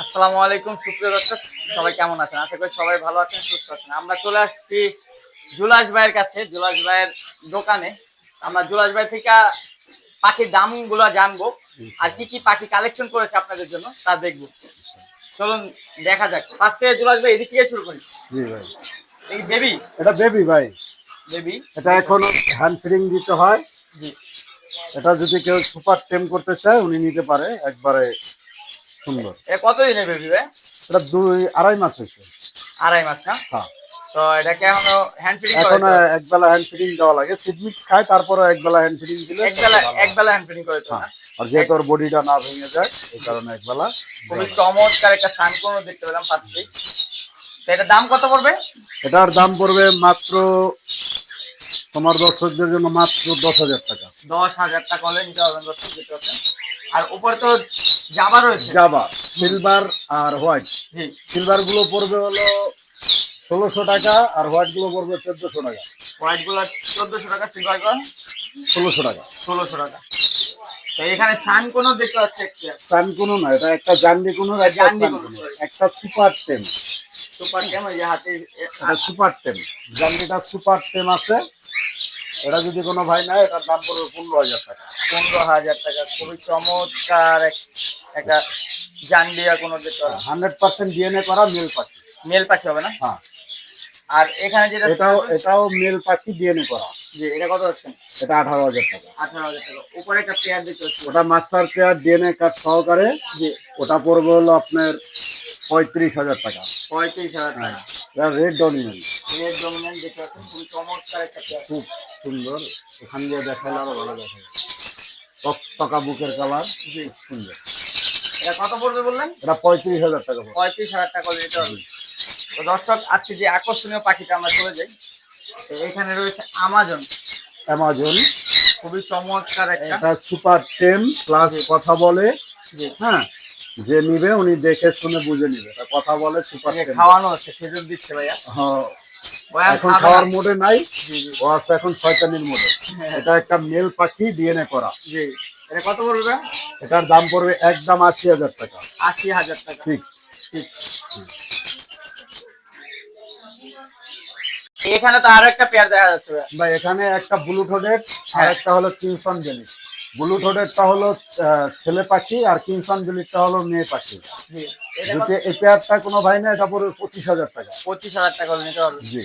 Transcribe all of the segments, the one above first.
আসসালামু আলাইকুম সুপ্রিয় দর্শক। সবাই কেমন আছেন? আশা করি সবাই ভালো আছেন সুস্থ আছেন। আমরা চলে আসছি জুলাস ভাইয়ের কাছে জুলাস ভাইয়ের দোকানে। আমরা জুলাস ভাই থেকে পাখির দামগুলো জানব। আর কি কি পাখি কালেকশন করেছে আপনাদের জন্য তা দেখব। চলুন দেখা যাক। ফার্স্টে জুলাস ভাই এদিক থেকে শুরু করি। জি ভাই। এই বেবি এটা বেবি ভাই। বেবি এটা এখনও হ্যান্ড ফিডিং দিতে হয়। জি। এটা যদি কেউ সুপার টেম করতে চায় উনি নিতে পারে। একবারে সুন্দর। কতদিনের বেবি ভাই এটা দুই আড়াই মাস হয়েছে। আড়াই মাস না? হ্যাঁ। তো এটাকে এখনও হ্যান্ড ফিডিং করে এখন একবেলা হ্যান্ড ফিডিং দেওয়া লাগে। খায় তারপরে একবেলা হ্যান্ড ফিডিং দিলে একবেলা একবেলা হ্যান্ড ফিডিং করে তো হ্যাঁ। আর যেহেতু ওর বডিটা না ভেঙে যায় এই কারণে একবেলা খুবই চমৎকার একটা সান কোনো দেখতে পেলাম ফার্স্টে এটার দাম কত পড়বে? এটার দাম পড়বে মাত্র তোমার দর্শকদের জন্য মাত্র দশ হাজার টাকা। দশ হাজার টাকা হলে নিতে পারবেন দর্শক আর উপরে তো জাবা রয়েছে? জাবা সিলভার আর হোয়াইট সিলভারগুলো পড়বে হলো ষোলোশো টাকা আর হোয়াইটগুলো পড়বে চোদ্দশো টাকা। হোয়াইটগুলো চোদ্দশো টাকা সিলভারগুলো? ষোলোশো টাকা। ষোলোশো টাকা। এখানে সান কোনো দেখতে পাচ্ছি সান কোনো না এটা একটা জান্ডি কোনো একটা সুপার টেম সুপার এই যে হাতে সুপার টেম জান্ডিটা সুপার টেম আছে। এটা যদি কোনো ভাই নেয় এটার দাম পড়বে পনেরো হাজার টাকা। পনেরো হাজার টাকা। খুবই চমৎকার এক- একটা জান্ডিয়া কোনো হান্ড্রেড পার্সেন্ট ডিএনএ করা মেল পাখি। মেল পাখি হবে না? হ্যাঁ। আর এখানে যেটা এটাও এটাও মেল পাখি ডিএনএ করা। জি এটা কত হচ্ছে? এটা আঠারো হাজার টাকা। আঠারো হাজার টাকা। উপরে একটা পেয়ার দেখতে পাচ্ছি। ওটা মাস্টার পেয়ার ডিএনএ কার্ড সহকারে। জি। ওটা পড়বে হলো আপনার পঁয়ত্রিশ হাজার টাকা। পঁয়ত্রিশ হাজার টাকা। রেড ডমিনেন্ট রেড ডমিনেন্ট দেখতে পাচ্ছেন খুবই চমৎকার একটা পেয়ার। খুব সুন্দর। এখান দিয়ে দেখালে আরও ভালো দেখা যায় টকটকা বুকের কালার। জি। সুন্দর। এটা কত পড়বে বললেন? এটা পঁয়ত্রিশ হাজার টাকা। পঁয়ত্রিশ হাজার টাকা হবে। তো দর্শক আজকে যে আকর্ষণীয় পাখিটা আমরা চলে যাই তো এখানে রয়েছে আমাজন অ্যামাজন খুবই চমৎকার একটা। সুপার টেম প্লাস কথা বলে। হ্যাঁ যে নিবে উনি দেখে শুনে বুঝে নিবে। কথা বলে সুপার খাওয়ানো হচ্ছে খেজুর দিচ্ছে ভাইয়া। এখন খাওয়ার মোডে নাই ও আছে এখন শয়তানির মোডে হ্যাঁ। এটা একটা মেল পাখি ডিএনএ করা। জি। এটা কত পড়বে এটার দাম পড়বে একদম আশি হাজার টাকা। আশি হাজার টাকা। ঠিক। ঠিক। এখানে তো আরও একটা পেয়ার দেখা যাচ্ছে ভাইয়া। বা এখানে একটা ব্লু ঠোডের আর হ্যাঁ। একটা হলো কিংসন জেলি ব্লু ঠোডেরটা হলো ছেলে পাখি আর কিংসন জেলিটা হলো মেয়ে পাখি। এই পেয়ারটা কোনো ভাই না এটা পড়বে পঁচিশ হাজার টাকা। পঁচিশ হাজার টাকা করে নিতে পারবে। জি।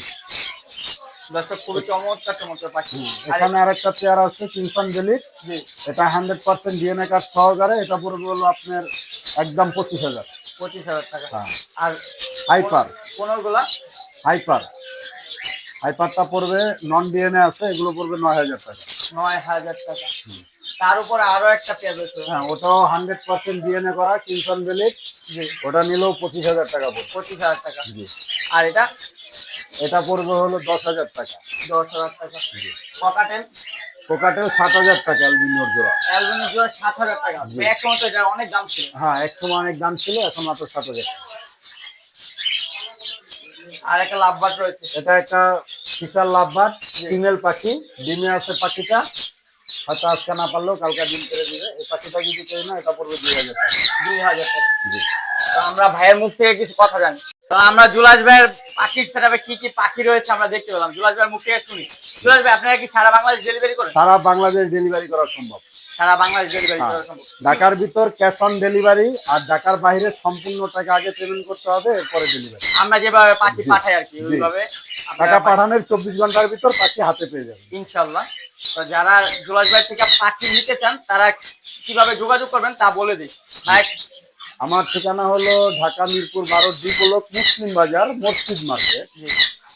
দর্শক খুবই চমৎকার চমৎকার পাখি। এখানে আরেকটা পেয়ার আছে কিংসন জেলি জি। এটা হান্ড্রেড পার্সেন্ট ডিএনএ কার্ড সহকারে এটা পড়বে হলো আপনার একদম পঁচিশ হাজার। পঁচিশ হাজার টাকা। হ্যাঁ। আর হাইপার পনেরো গুলা হাইপার হাইপারটা পড়বে নন ডিএনএ আছে এগুলো পড়বে নয় হাজার টাকা। নয় হাজার টাকা। তার উপরে আরও একটা পেঁয়াজ আছে হ্যাঁ ওটাও হান্ড্রেড পার্সেন্ট ডিএনএ করা কিংসন জি। ওটা নিলেও পঁচিশ হাজার টাকা পড়বে। পঁচিশ হাজার টাকা। আর এটা? এটা পড়বে হলো দশ হাজার টাকা। দশ হাজার টাকা। পকাটেল পোকাটেও সাত হাজার টাকা অ্যালবিনোর জোড়া। অ্যালবামের জোড়া সাত হাজার টাকা। এক সময় তো এটা অনেক দাম ছিল। হ্যাঁ এক সময় অনেক দাম ছিল এখন মাত্র সাত হাজার। টাকা। আর একটা লাভবাট রয়েছে। এটা একটা ফিশার লাভবার ফিমেল পাখি ডিমে আছে পাখিটা। হয়তো আজকে না পারলেও কালকে ডিম করে পাখিটা যদি করি না এটা পড়বে দুই হাজার টাকা। দুই হাজার টাকা। জি তো আমরা ভাইয়ের মুখ থেকে কিছু কথা জানি। তো আমরা জুলাস ভাইয়ের সেটাপে কি কি পাখি রয়েছে আমরা দেখতে পেলাম। জুলাস ভাইয়ের মুখ থেকে শুনি। জুলাস ভাই আপনারা কি সারা বাংলাদেশ ডেলিভারি করেন? সারা বাংলাদেশ ডেলিভারি করা সম্ভব। সারা বাংলাদেশ ডেলিভারি হ্যাঁ। করা সম্ভব। ঢাকার ভিতর ক্যাশ অন ডেলিভারি আর ঢাকার বাইরে সম্পূর্ণ টাকা আগে পেমেন্ট করতে হবে এরপরে ডেলিভারি আমরা যেভাবে পাখি পাঠাই আর কি ওইভাবে টাকা পাঠানোর চব্বিশ ঘণ্টার ভিতর পাখি হাতে পেয়ে যাবে। ইনশাল্লাহ। যারা জুলাস ভাই থেকে পাখি নিতে চান তারা কীভাবে যোগাযোগ করবেন তা বলে দিই। আমার ঠিকানা হলো ঢাকা মিরপুর বারো ডিপোলক মুসলিম বাজার মসজিদ মার্কেট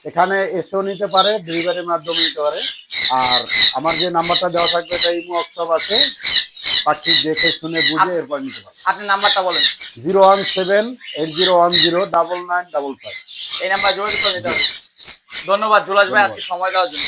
এখানে এসেও নিতে পারে ডেলিভারির মাধ্যমে নিতে পারে। আর আমার যে নাম্বারটা দেওয়া থাকবে এটা ইমো হোয়াটসঅ্যাপ আছে। পাখি দেখে শুনে বুঝে এরপর নিতে পারে আপনি নাম্বারটা বলেন। Zero one seven eight zero one zero double nine double five. এই নাম্বার যোগাযোগ করে নিতে হবে। ধন্যবাদ জুলাস ভাই আজকে সময় দেওয়ার জন্য।